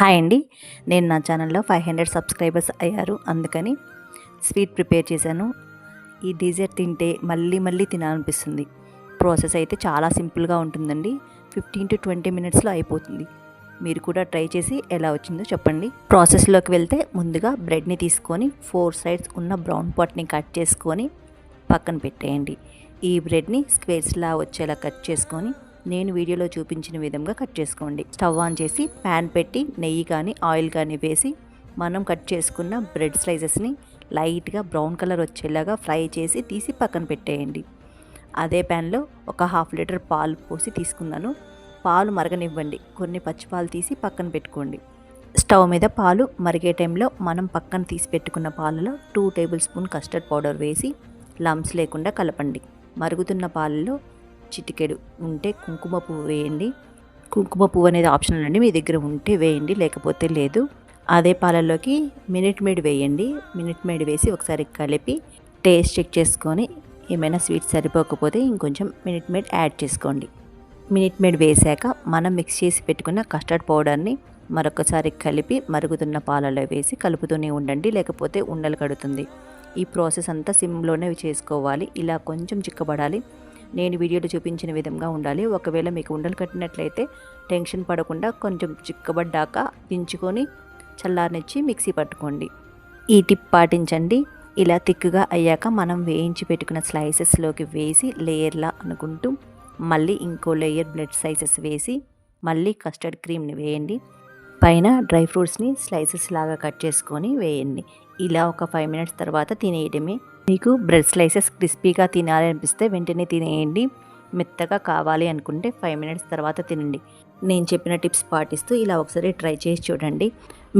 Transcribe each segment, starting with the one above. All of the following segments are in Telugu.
హాయ్ అండి. నేను నా ఛానల్లో ఫైవ్ హండ్రెడ్ సబ్స్క్రైబర్స్ అయ్యారు. అందుకని స్వీట్ ప్రిపేర్ చేశాను. ఈ డెజర్ట్ తింటే మళ్ళీ మళ్ళీ తినాలనిపిస్తుంది. ప్రాసెస్ అయితే చాలా సింపుల్గా ఉంటుందండి. ఫిఫ్టీన్ టు ట్వంటీ మినిట్స్లో అయిపోతుంది. మీరు కూడా ట్రై చేసి ఎలా వచ్చిందో చెప్పండి. ప్రాసెస్లోకి వెళ్తే ముందుగా బ్రెడ్ని తీసుకొని ఫోర్ సైడ్స్ ఉన్న బ్రౌన్ పాట్ని కట్ చేసుకొని పక్కన పెట్టేయండి. ఈ బ్రెడ్ని స్క్వేర్స్లా వచ్చేలా కట్ చేసుకొని నేను వీడియోలో చూపించిన విధంగా కట్ చేసుకోండి. స్టవ్ ఆన్ చేసి ప్యాన్ పెట్టి నెయ్యి కానీ ఆయిల్ కానీ వేసి మనం కట్ చేసుకున్న బ్రెడ్ స్లైసెస్ని లైట్గా బ్రౌన్ కలర్ వచ్చేలాగా ఫ్రై చేసి తీసి పక్కన పెట్టేయండి. అదే ప్యాన్లో ఒక హాఫ్ లీటర్ పాలు పోసి తీసుకున్నాను. పాలు మరగనివ్వండి. కొన్ని పచ్చిపాలు తీసి పక్కన పెట్టుకోండి. స్టవ్ మీద పాలు మరిగే టైంలో మనం పక్కన తీసి పెట్టుకున్న పాలలో two table spoon custard powder వేసి లమ్స్ లేకుండా కలపండి. మరుగుతున్న పాలలో చిటికెడు ఉంటే కుంకుమ పువ్వు వేయండి. కుంకుమ పువ్వు అనేది ఆప్షనల్ అండి మీ దగ్గర ఉంటే వేయండి లేకపోతే లేదు. అదే పాలల్లోకి మినిట్ మేడ్ వేయండి. మినిట్ మేడ్ వేసి ఒకసారి కలిపి టేస్ట్ చెక్ చేసుకొని ఏమైనా స్వీట్ సరిపోకపోతే ఇంకొంచెం మినిట్ మేడ్ యాడ్ చేసుకోండి. మినిట్ మేడ్ వేసాక మనం మిక్స్ చేసి పెట్టుకున్న కస్టర్డ్ పౌడర్ని మరొకసారి కలిపి మరుగుతున్న పాలలో వేసి కలుపుతూనే ఉండండి. లేకపోతే ఉండలు కడుతుంది. ఈ ప్రాసెస్ అంతా సిమ్లోనే చేసుకోవాలి. ఇలా కొంచెం చిక్కబడాలి. నేను వీడియోలో చూపించిన విధంగా ఉండాలి. ఒకవేళ మీకు ఉండలు కట్టినట్లయితే టెన్షన్ పడకుండా కొంచెం చిక్కబడ్డాక దించుకొని చల్లారనిచ్చి మిక్సీ పట్టుకోండి. ఈ టిప్ పాటించండి. ఇలా తిక్కుగా అయ్యాక మనం వేయించి పెట్టుకున్న స్లైసెస్లోకి వేసి లేయర్లా అనుకుంటూ మళ్ళీ ఇంకో లేయర్ బ్లడ్ స్లైసెస్ వేసి మళ్ళీ కస్టర్డ్ క్రీమ్ని వేయండి. పైన డ్రై ఫ్రూట్స్ని స్లైసెస్ లాగా కట్ చేసుకొని వేయండి. ఇలా ఒక ఫైవ్ మినిట్స్ తర్వాత తినేయడమే. మీకు బ్రెడ్ స్లైసెస్ క్రిస్పీగా తినాలి అనిపిస్తే వెంటనే తినేయండి. మెత్తగా కావాలి అనుకుంటే ఫైవ్ మినిట్స్ తర్వాత తినండి. నేను చెప్పిన టిప్స్ పాటిస్తూ ఇలా ఒకసారి ట్రై చేసి చూడండి.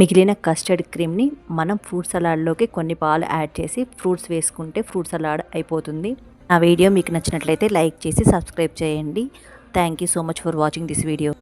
మిగిలిన కస్టర్డ్ క్రీమ్ని మనం ఫ్రూట్ సలాడ్లోకి కొన్ని పాలు యాడ్ చేసి ఫ్రూట్స్ వేసుకుంటే ఫ్రూట్ సలాడ్ అయిపోతుంది. నా వీడియో మీకు నచ్చినట్లయితే లైక్ చేసి సబ్స్క్రైబ్ చేయండి. Thank you so much for watching this video.